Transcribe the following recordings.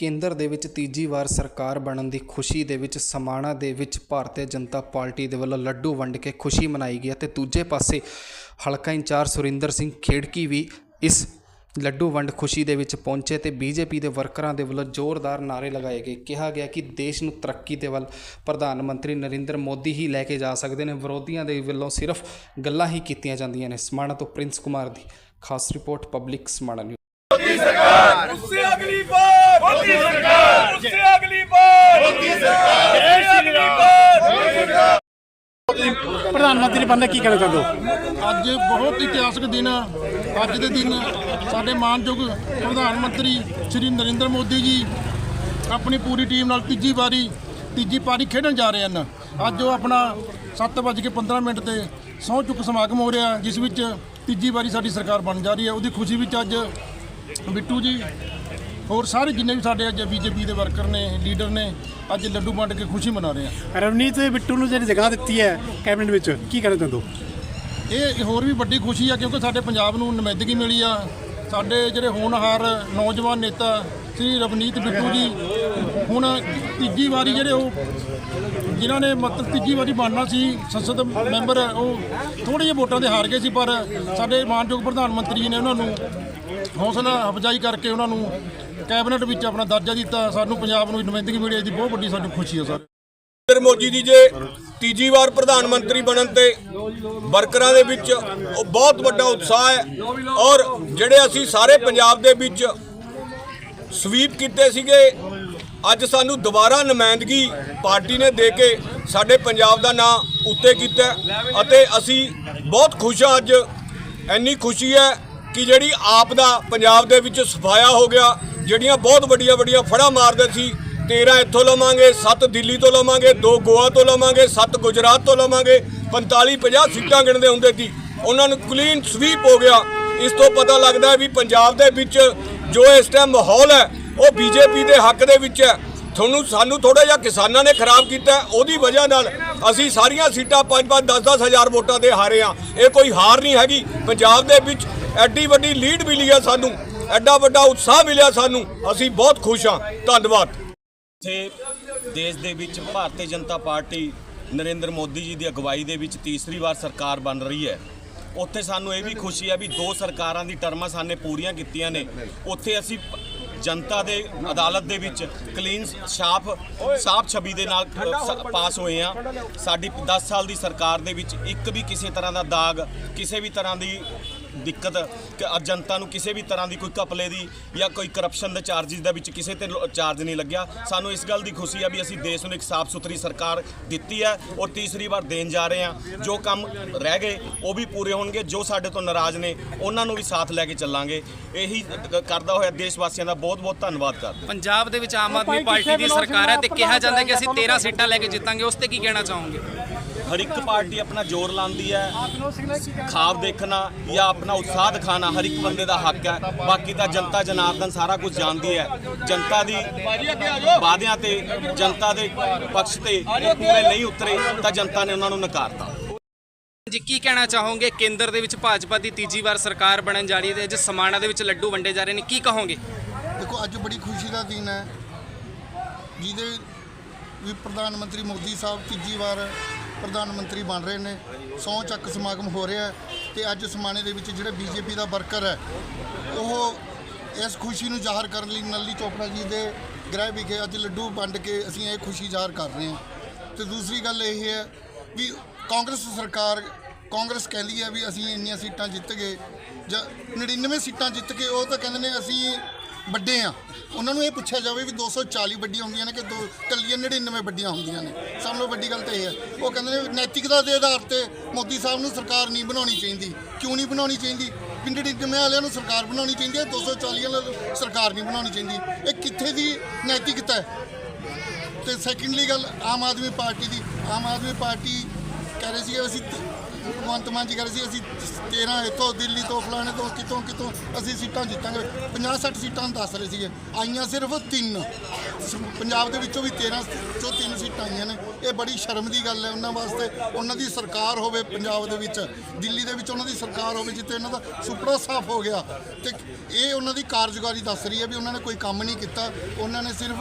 ਕੇਂਦਰ ਦੇ ਵਿੱਚ ਤੀਜੀ ਵਾਰ ਸਰਕਾਰ ਬਣਨ ਦੀ ਖੁਸ਼ੀ ਦੇ ਵਿੱਚ ਸਮਾਣਾ ਦੇ ਵਿੱਚ ਭਾਰਤੀ ਜਨਤਾ ਪਾਰਟੀ ਦੇ ਵੱਲੋਂ ਲੱਡੂ ਵੰਡ ਕੇ ਖੁਸ਼ੀ ਮਨਾਈ ਗਈ ਅਤੇ ਦੂਜੇ ਪਾਸੇ ਹਲਕਾ ਇੰਚਾਰਜ ਸੁਰਿੰਦਰ ਸਿੰਘ ਖੇੜਕੀ ਵੀ ਇਸ ਲੱਡੂ ਵੰਡ ਖੁਸ਼ੀ ਦੇ ਵਿੱਚ ਪਹੁੰਚੇ ਤੇ ਬੀਜੇਪੀ ਦੇ ਵਰਕਰਾਂ ਦੇ ਵੱਲੋਂ ਜ਼ੋਰਦਾਰ ਨਾਰੇ ਲਗਾਏ ਗਏ। ਕਿਹਾ ਗਿਆ ਕਿ ਦੇਸ਼ ਨੂੰ ਤਰੱਕੀ ਦੇ ਵੱਲ ਪ੍ਰਧਾਨ ਮੰਤਰੀ ਨਰਿੰਦਰ ਮੋਦੀ ਹੀ ਲੈ ਕੇ ਜਾ ਸਕਦੇ ਨੇ। ਵਿਰੋਧੀਆਂ ਦੇ ਵੱਲੋਂ ਸਿਰਫ ਗੱਲਾਂ ਹੀ ਕੀਤੀਆਂ ਜਾਂਦੀਆਂ ਨੇ। ਸਮਾਣਾ ਤੋਂ ਪ੍ਰਿੰਸ ਕੁਮਾਰ ਦੀ ਖਾਸ ਰਿਪੋਰਟ, ਪਬਲਿਕ ਸਮਾਣਾ ਨਿਊਜ਼। ਪ੍ਰਧਾਨ ਮੰਤਰੀ ਬੰਦੇ ਕੀ ਕਹਿਣਾ ਚਾਹੁੰਦੇ ਹੋ? ਅੱਜ ਬਹੁਤ ਇਤਿਹਾਸਕ ਦਿਨ ਆ। ਅੱਜ ਦੇ ਦਿਨ ਸਾਡੇ ਮਾਨਯੋਗ ਪ੍ਰਧਾਨ ਮੰਤਰੀ ਸ਼੍ਰੀ ਨਰਿੰਦਰ ਮੋਦੀ ਜੀ ਆਪਣੀ ਪੂਰੀ ਟੀਮ ਨਾਲ ਤੀਜੀ ਵਾਰੀ ਤੀਜੀ ਪਾਰੀ ਖੇਡਣ ਜਾ ਰਹੇ ਹਨ। ਅੱਜ ਉਹ ਆਪਣਾ 7:15 ਮਿੰਟ ਤੇ ਸਹੁੰ ਚੁੱਕ ਸਮਾਗਮ ਹੋ ਰਿਹਾ ਜਿਸ ਵਿੱਚ ਤੀਜੀ ਵਾਰੀ ਸਾਡੀ ਸਰਕਾਰ ਬਣ ਜਾ ਰਹੀ ਹੈ। ਉਹਦੀ ਖੁਸ਼ੀ ਵਿੱਚ ਅੱਜ ਬਿੱਟੂ ਜੀ ਹੋਰ ਸਾਰੇ ਜਿੰਨੇ ਵੀ ਸਾਡੇ ਅੱਜ ਬੀਜੇਪੀ ਦੇ ਵਰਕਰ ਨੇ ਲੀਡਰ ਨੇ ਅੱਜ ਲੱਡੂ ਵੰਡ ਕੇ ਖੁਸ਼ੀ ਮਨਾ ਰਹੇ ਆ। ਰਵਨੀਤ ਬਿੱਟੂ ਨੂੰ ਜਿਹੜੀ ਜਗ੍ਹਾ ਦਿੱਤੀ ਹੈ ਕੈਬਨਿਟ ਵਿੱਚ ਕੀ ਕਹਿਣਾ ਚਾਹੁੰਦੇ ਹੋ? ਇਹ ਹੋਰ ਵੀ ਵੱਡੀ ਖੁਸ਼ੀ ਆ ਕਿਉਂਕਿ ਸਾਡੇ ਪੰਜਾਬ ਨੂੰ ਨੁਮਾਇੰਦਗੀ ਮਿਲੀ ਆ। ਸਾਡੇ ਜਿਹੜੇ ਹੋਣਹਾਰ ਨੌਜਵਾਨ ਨੇਤਾ ਸ੍ਰੀ ਰਵਨੀਤ ਬਿੱਟੂ ਜੀ ਹੁਣ ਤੀਜੀ ਵਾਰੀ ਜਿਹੜੇ ਉਹ ਜਿਨ੍ਹਾਂ ਨੇ ਮਤਲਬ ਤੀਜੀ ਵਾਰੀ ਬਣਨਾ ਸੀ ਸੰਸਦ ਮੈਂਬਰ ਉਹ ਥੋੜੇ ਜਿਹੇ ਵੋਟਾਂ ਦੇ ਹਾਰ ਗਏ ਸੀ ਪਰ ਸਾਡੇ ਮਾਨਯੋਗ ਪ੍ਰਧਾਨ ਮੰਤਰੀ ਜੀ ਨੇ ਉਹਨਾਂ ਨੂੰ ਹੌਸਲਾ ਅਫਜਾਈ ਕਰਕੇ ਉਹਨਾਂ ਨੂੰ ਕੈਬਨਿਟ ਵਿੱਚ ਆਪਣਾ ਦਰਜਾ ਦਿੱਤਾ, ਸਾਨੂੰ ਪੰਜਾਬ ਨੂੰ ਨੁਮਾਇੰਦਗੀ ਮਿਲੀ ਇਹਦੀ ਬਹੁਤ ਵੱਡੀ ਸਾਨੂੰ ਖੁਸ਼ੀ ਆ ਸਰ। ਨਰਿੰਦਰ ਮੋਦੀ ਜੀ ਜੇ ਤੀਜੀ ਵਾਰ ਪ੍ਰਧਾਨ ਮੰਤਰੀ ਬਣਨ ਤੇ ਵਰਕਰਾਂ ਦੇ ਵਿੱਚ ਉਹ ਬਹੁਤ ਵੱਡਾ ਉਤਸ਼ਾਹ ਹੈ ਔਰ ਜਿਹੜੇ ਅਸੀਂ ਸਾਰੇ ਪੰਜਾਬ ਦੇ ਵਿੱਚ ਸਵੀਪ ਕੀਤੇ ਸੀਗੇ, ਅੱਜ ਸਾਨੂੰ ਦੁਬਾਰਾ ਨੁਮਾਇੰਦਗੀ ਪਾਰਟੀ ਨੇ ਦੇ ਕੇ ਸਾਡੇ ਪੰਜਾਬ ਦਾ ਨਾਂ ਉੱਤੇ ਕੀਤਾ ਅਤੇ ਅਸੀਂ ਬਹੁਤ ਖੁਸ਼ ਹਾਂ ਅੱਜ। ਇੰਨੀ ਖੁਸ਼ੀ ਹੈ ਕਿ ਜਿਹੜੀ ਆਪ ਦਾ ਪੰਜਾਬ ਦੇ ਵਿੱਚ ਸਫਾਇਆ ਹੋ ਗਿਆ ਜਿਹੜੀਆਂ ਬਹੁਤ ਵੱਡੀਆਂ ਵੱਡੀਆਂ ਫੜਾ ਮਾਰਦੇ ਸੀ 13 ਇੱਥੋਂ ਲਵਾਂਗੇ 7 ਦਿੱਲੀ ਤੋਂ ਲਵਾਂਗੇ 2 ਗੋਆ ਤੋਂ ਲਵਾਂਗੇ 7 ਗੁਜਰਾਤ ਤੋਂ ਲਵਾਂਗੇ 45 50 ਸੀਟਾਂ ਗਿਣਦੇ ਹੁੰਦੇ ਸੀ। ਉਹਨਾਂ ਨੂੰ ਕਲੀਨ ਸਵੀਪ ਹੋ ਗਿਆ। ਇਸ ਤੋਂ ਪਤਾ ਲੱਗਦਾ ਵੀ ਪੰਜਾਬ ਦੇ ਵਿੱਚ ਜੋ ਇਸ ਟਾਈਮ ਮਾਹੌਲ ਹੈ, ਉਹ ਬੀਜੇਪੀ ਦੇ ਹੱਕ ਦੇ ਵਿੱਚ ਹੈ। ਤੁਹਾਨੂੰ, ਸਾਨੂੰ ਥੋੜਾ ਜਿਹਾ ਕਿਸਾਨਾਂ ਨੇ ਖਰਾਬ ਕੀਤਾ ਉਹਦੀ ਵਜ੍ਹਾ ਨਾਲ ਅਸੀਂ ਸਾਰੀਆਂ ਸੀਟਾਂ 5-5 10-10 ਹਜ਼ਾਰ ਵੋਟਾਂ ਦੇ ਹਾਰੇ ਆ ਇਹ ਕੋਈ ਹਾਰ ਨਹੀਂ ਹੈਗੀ। ਪੰਜਾਬ ਦੇ ਵਿੱਚ ਐਡੀ ਵੱਡੀ ਲੀਡ ਮਿਲੀ ਆ ਸਾਨੂੰ। ਐਡਾ ਵੱਡਾ ਉਤਸ਼ਾਹ ਮਿਲਿਆ ਸਾਨੂੰ। ਅਸੀਂ ਬਹੁਤ ਖੁਸ਼ ਹਾਂ। ਧੰਨਵਾਦ। ਇੱਥੇ ਦੇਸ਼ ਦੇ ਵਿੱਚ ਭਾਰਤੀ ਜਨਤਾ ਪਾਰਟੀ ਨਰਿੰਦਰ ਮੋਦੀ ਜੀ ਦੀ ਅਗਵਾਈ ਦੇ ਵਿੱਚ ਤੀਸਰੀ ਵਾਰ ਸਰਕਾਰ ਬਣ ਰਹੀ ਹੈ। ਉੱਥੇ ਸਾਨੂੰ ਇਹ ਵੀ ਖੁਸ਼ੀ ਹੈ ਵੀ ਦੋ ਸਰਕਾਰਾਂ ਦੀ ਟਰਮਾਂ ਸਾਨੇ ਪੂਰੀਆਂ ਕੀਤੀਆਂ ਨੇ। ਉੱਥੇ ਅਸੀਂ ਜਨਤਾ ਦੇ ਅਦਾਲਤ ਦੇ ਵਿੱਚ ਕਲੀਨ, ਸਾਫ਼ ਸਾਫ਼ ਛਵੀ ਦੇ ਨਾਲ ਪਾਸ ਹੋਏ ਆ ਸਾਡੀ 10 ਸਾਲ ਦੀ ਸਰਕਾਰ ਦੇ ਵਿੱਚ ਇੱਕ ਵੀ ਕਿਸੇ ਤਰ੍ਹਾਂ ਦਾ ਦਾਗ, ਕਿਸੇ ਵੀ ਤਰ੍ਹਾਂ ਦੀ ਦਿੱਕਤ ਕਿ ਅ- ਜਨਤਾ ਨੂੰ ਕਿਸੇ ਵੀ ਤਰ੍ਹਾਂ ਦੀ ਕੋਈ ਕਪਲੇ ਦੀ ਜਾਂ ਕੋਈ ਕਰਪਸ਼ਨ ਦੇ ਚਾਰजेस ਦੇ ਵਿੱਚ ਕਿਸੇ ਤੇ ਚਾਰਜ ਨਹੀਂ ਲੱਗਿਆ। ਸਾਨੂੰ ਇਸ ਗੱਲ ਦੀ ਖੁਸ਼ੀ ਹੈ ਵੀ ਅਸੀਂ ਦੇਸ਼ ਨੂੰ ਇੱਕ ਸਾਫ਼ ਸੁਥਰੀ ਸਰਕਾਰ ਦਿੱਤੀ ਹੈ ਔਰ ਤੀਸਰੀ ਵਾਰ ਦੇਣ ਜਾ ਰਹੇ ਹਾਂ। ਜੋ ਕੰਮ ਰਹਿ ਗਏ ਉਹ ਵੀ ਪੂਰੇ ਹੋਣਗੇ। ਜੋ ਸਾਡੇ ਤੋਂ ਨਾਰਾਜ਼ ਨੇ ਉਹਨਾਂ ਨੂੰ ਵੀ ਸਾਥ ਲੈ ਕੇ ਚੱਲਾਂਗੇ। ਇਹੀ ਕਰਦਾ ਹੋਇਆ ਦੇਸ਼ ਵਾਸੀਆਂ ਦਾ ਬਹੁਤ ਬਹੁਤ ਧੰਨਵਾਦ ਕਰਦੇ। ਪੰਜਾਬ ਦੇ ਵਿੱਚ ਆਮ ਆਦਮੀ ਪਾਰਟੀ ਦੀ ਸਰਕਾਰ ਹੈ ਤੇ ਕਿਹਾ ਜਾਂਦਾ ਕਿ ਅਸੀਂ 13 ਸੀਟਾਂ ਲੈ ਕੇ ਜਿੱਤਾਂਗੇ। ਉਸ ਤੇ ਕੀ ਕਹਿਣਾ ਚਾਹੋਗੇ? ਹਰ ਇੱਕ ਪਾਰਟੀ ਆਪਣਾ ਜ਼ੋਰ ਲਾਉਂਦੀ ਹੈ ਖਾਬ ਦੇਖਣਾ ਜਾਂ ਆਪਣਾ ਉਤਸ਼ਾਹ ਦਿਖਾਣਾ ਹਰ ਇੱਕ ਬੰਦੇ ਦਾ ਹੱਕ ਹੈ। ਬਾਕੀ ਤਾਂ ਜਨਤਾ ਜਨਾਰਦਨ ਸਾਰਾ ਕੁਝ ਜਾਣਦੀ ਹੈ। ਜਨਤਾ ਦੀ ਵਾਅਦਿਆਂ ਤੇ ਜਨਤਾ ਦੇ ਪੱਖ ਤੇ ਪੂਰੇ ਨਹੀਂ ਉਤਰੇ ਤਾਂ ਜਨਤਾ ਨੇ ਉਹਨਾਂ ਨੂੰ ਨਕਾਰਤਾ। ਜੀ ਕੀ ਕਹਿਣਾ ਚਾਹੋਗੇ? ਕੇਂਦਰ ਦੇ ਵਿੱਚ ਭਾਜਪਾ ਦੀ ਤੀਜੀ ਵਾਰ ਸਰਕਾਰ ਬਣਨ ਜਾ ਰਹੀ ਹੈ ਤੇ ਅੱਜ ਸਮਾਣਾ ਦੇ ਵਿੱਚ ਲੱਡੂ ਵੰਡੇ ਜਾ ਰਹੇ ਨੇ। ਕੀ ਕਹੋਗੇ? ਦੇਖੋ ਅੱਜ ਬੜੀ ਖੁਸ਼ੀ ਦਾ ਦਿਨ ਹੈ। ਜਿਹਦੇ ਵੀ ਪ੍ਰਧਾਨ ਮੰਤਰੀ ਮੋਦੀ ਸਾਹਿਬ ਤੀਜੀ ਵਾਰ ਪ੍ਰਧਾਨ ਮੰਤਰੀ ਬਣ ਰਹੇ ਨੇ, ਸਹੁੰ ਚੱਕ ਸਮਾਗਮ ਹੋ ਰਿਹਾ ਹੈ ਤੇ ਅੱਜ ਸਮਾਣੇ ਦੇ ਵਿੱਚ ਜਿਹੜਾ ਬੀਜੇਪੀ ਦਾ ਵਰਕਰ ਹੈ, ਉਹ ਇਸ ਖੁਸ਼ੀ ਨੂੰ ਜ਼ਾਹਰ ਕਰਨ ਲਈ ਨਲੀ ਚੋਪੜਾ ਜੀ ਦੇ ਗ੍ਰਹਿ ਵਿਖੇ ਅੱਜ ਲੱਡੂ ਵੰਡ ਕੇ ਅਸੀਂ ਇਹ ਖੁਸ਼ੀ ਜ਼ਾਹਰ ਕਰ ਰਹੇ ਹਾਂ। ਤੇ ਦੂਸਰੀ ਗੱਲ ਇਹ ਹੈ ਵੀ ਕਾਂਗਰਸ ਸਰਕਾਰ, ਕਾਂਗਰਸ ਕਹਿੰਦੀ ਹੈ ਵੀ ਅਸੀਂ ਇੰਨੀਆਂ ਸੀਟਾਂ ਜਿੱਤ ਗਏ, ਜਾਂ 99 ਸੀਟਾਂ ਜਿੱਤ ਕੇ ਉਹ ਤਾਂ ਕਹਿੰਦੇ ਨੇ ਅਸੀਂ ਵੱਡੇ ਆ। ਉਹਨਾਂ ਨੂੰ ਇਹ ਪੁੱਛਿਆ ਜਾਵੇ ਵੀ 240 ਵੱਡੀਆਂ ਹੁੰਦੀਆਂ ਨੇ ਕਿ ਦੋ ਕੱਲੀਆਂ 99 ਵੱਡੀਆਂ ਹੁੰਦੀਆਂ ਨੇ। ਸਭ ਤੋਂ ਵੱਡੀ ਗੱਲ ਤਾਂ ਇਹ ਹੈ ਉਹ ਕਹਿੰਦੇ ਨੇ ਨੈਤਿਕਤਾ ਦੇ ਆਧਾਰ ਤੇ ਮੋਦੀ ਸਾਹਿਬ ਨੂੰ ਸਰਕਾਰ ਨਹੀਂ ਬਣਾਉਣੀ ਚਾਹੀਦੀ। ਕਿਉਂ ਨਹੀਂ ਬਣਾਉਣੀ ਚਾਹੀਦੀ? ਵੀ 99 ਵਾਲਿਆਂ ਨੂੰ ਸਰਕਾਰ ਬਣਾਉਣੀ ਚਾਹੀਦੀ ਹੈ 240 ਵਾਲਿਆਂ ਨੂੰ ਸਰਕਾਰ ਨਹੀਂ ਬਣਾਉਣੀ ਚਾਹੀਦੀ। ਇਹ ਕਿੱਥੇ ਦੀ ਨੈਤਿਕਤਾ ਹੈ? ਤੇ ਸੈਕੰਡਲੀ ਗੱਲ, ਆਮ ਆਦਮੀ ਪਾਰਟੀ ਦੀ। ਆਮ ਆਦਮੀ ਪਾਰਟੀ ਕਹਿ ਰਹੇ ਸੀ ਅਸੀਂ ਭਗਵੰਤ ਮਾਨ ਜੀ ਕਹਿੰਦੇ ਸੀ, ਅਸੀਂ 13 ਇੱਥੋਂ ਦਿੱਲੀ ਤੋਂ, ਫਲਾਣੇ ਤੋਂ, ਕਿਤੋਂ ਕਿਤੋਂ ਅਸੀਂ ਸੀਟਾਂ ਜਿੱਤਾਂਗੇ। 50 60 ਸੀਟਾਂ ਦੱਸ ਰਹੇ ਸੀਗੇ। ਆਈਆਂ ਸਿਰਫ ਤਿੰਨ। ਪੰਜਾਬ ਦੇ ਵਿੱਚੋਂ ਵੀ 13 ਚੋਂ ਤਿੰਨ ਸੀਟਾਂ ਆਈਆਂ ਨੇ। ਇਹ ਬੜੀ ਸ਼ਰਮ ਦੀ ਗੱਲ ਹੈ ਉਹਨਾਂ ਵਾਸਤੇ। ਉਹਨਾਂ ਦੀ ਸਰਕਾਰ ਹੋਵੇ ਪੰਜਾਬ ਦੇ ਵਿੱਚ, ਦਿੱਲੀ ਦੇ ਵਿੱਚ ਉਹਨਾਂ ਦੀ ਸਰਕਾਰ ਹੋਵੇ, ਜਿੱਥੇ ਇਹਨਾਂ ਦਾ ਸੁਪਨਾ ਸਾਫ਼ ਹੋ ਗਿਆ। ਤੇ ਇਹ ਉਹਨਾਂ ਦੀ ਕਾਰਜਕਾਰੀ ਦੱਸ ਰਹੀ ਹੈ ਵੀ ਉਹਨਾਂ ਨੇ ਕੋਈ ਕੰਮ ਨਹੀਂ ਕੀਤਾ। ਉਹਨਾਂ ਨੇ ਸਿਰਫ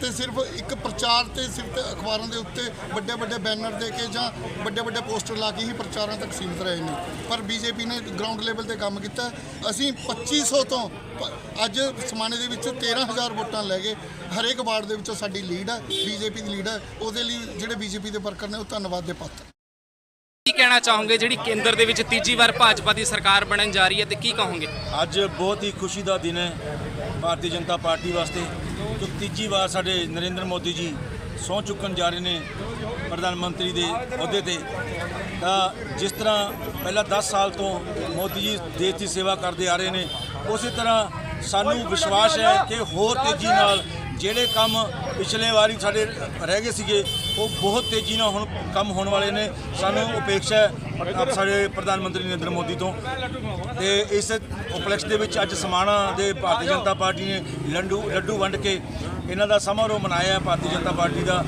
ਤੇ ਸਿਰਫ ਇੱਕ ਪ੍ਰਚਾਰ ਤੇ ਸਿਰਫ ਅਖਬਾਰਾਂ ਦੇ ਉੱਤੇ ਵੱਡੇ ਵੱਡੇ ਬੈਨਰ ਦੇ ਕੇ ਜਾਂ ਵੱਡੇ ਵੱਡੇ ਪੋਸਟਰ ਲਾ ਕੇ ਹੀ ਪ੍ਰਚਾਰਾਂ ਤੱਕ ਸੀਮਿਤ ਰਹੇ ਨੇ। ਪਰ ਬੀਜੇਪੀ ਨੇ ਗਰਾਊਂਡ ਲੈਵਲ ਤੇ ਕੰਮ ਕੀਤਾ। ਅਸੀਂ 2500 ਤੋਂ ਅੱਜ ਸਮਾਨੇ ਦੇ ਵਿੱਚ 13000 ਵੋਟਾਂ ਲੈ ਗਏ ਹਰੇਕ ਵਾਰਡ ਦੇ ਵਿੱਚੋਂ ਸਾਡੀ ਲੀਡ ਹੈ ਬੀਜੇਪੀ ਦੀ ਲੀਡ ਹੈ ਉਹਦੇ ਲਈ ਜਿਹੜੇ ਬੀਜੇਪੀ ਦੇ ਵਰਕਰ ਨੇ ਉਹ ਧੰਨਵਾਦ ਦੇ ਪਾਤਰ। ਕੀ ਕਹਿਣਾ ਚਾਹੋਗੇ? ਜਿਹੜੀ ਕੇਂਦਰ ਦੇ ਵਿੱਚ ਤੀਜੀ ਵਾਰ ਭਾਜਪਾ ਦੀ ਸਰਕਾਰ ਬਣਨ ਜਾ ਰਹੀ ਹੈ ਤੇ ਕੀ ਕਹੋਗੇ? ਅੱਜ ਬਹੁਤ ਹੀ ਖੁਸ਼ੀ ਦਾ ਦਿਨ ਹੈ ਭਾਰਤੀ ਜਨਤਾ ਪਾਰਟੀ ਵਾਸਤੇ। ਜੋ ਤੀਜੀ ਵਾਰ ਸਾਡੇ ਨਰਿੰਦਰ ਮੋਦੀ ਜੀ ਸਹੁੰ ਚੁੱਕਣ ਜਾ ਰਹੇ ਨੇ ਪ੍ਰਧਾਨ ਮੰਤਰੀ ਦੇ ਅਹੁਦੇ ਤੇ, ਤਾਂ ਜਿਸ ਤਰ੍ਹਾਂ ਪਹਿਲਾਂ 10 ਸਾਲ ਤੋਂ ਮੋਦੀ ਜੀ ਦੇਸ਼ ਦੀ ਸੇਵਾ ਕਰਦੇ ਆ ਰਹੇ ਨੇ, ਉਸੇ ਤਰ੍ਹਾਂ ਸਾਨੂੰ ਵਿਸ਼ਵਾਸ ਹੈ ਕਿ ਹੋਰ ਤੇਜ਼ੀ ਨਾਲ ਜਿਹੜੇ ਕੰਮ ਪਿਛਲੇ ਵਾਰੀ ਸਾਡੇ ਰਹਿ ਗਏ ਸੀਗੇ, ਉਹ ਬਹੁਤ ਤੇਜ਼ੀ ਨਾਲ ਹੁਣ ਕੰਮ ਹੋਣ ਵਾਲੇ ਨੇ। ਸਾਨੂੰ ਉਪੇક્ષਾ ਸਾਡੇ ਪ੍ਰਧਾਨ ਮੰਤਰੀ ਨਰਿੰਦਰ ਮੋਦੀ ਤੋਂ। ਤੇ ਇਸ ਉਪਲਕਸ਼ ਦੇ ਵਿੱਚ ਅੱਜ ਸਮਾਣਾ ਦੇ ਭਾਰਤੀ ਜਨਤਾ ਪਾਰਟੀ ਨੇ ਲੱਡੂ ਲੱਡੂ ਵੰਡ ਕੇ ਇਹਨਾਂ ਦਾ ਸਮਾਰੋਹ ਮਨਾਇਆ ਭਾਰਤੀ ਜਨਤਾ ਪਾਰਟੀ ਦਾ।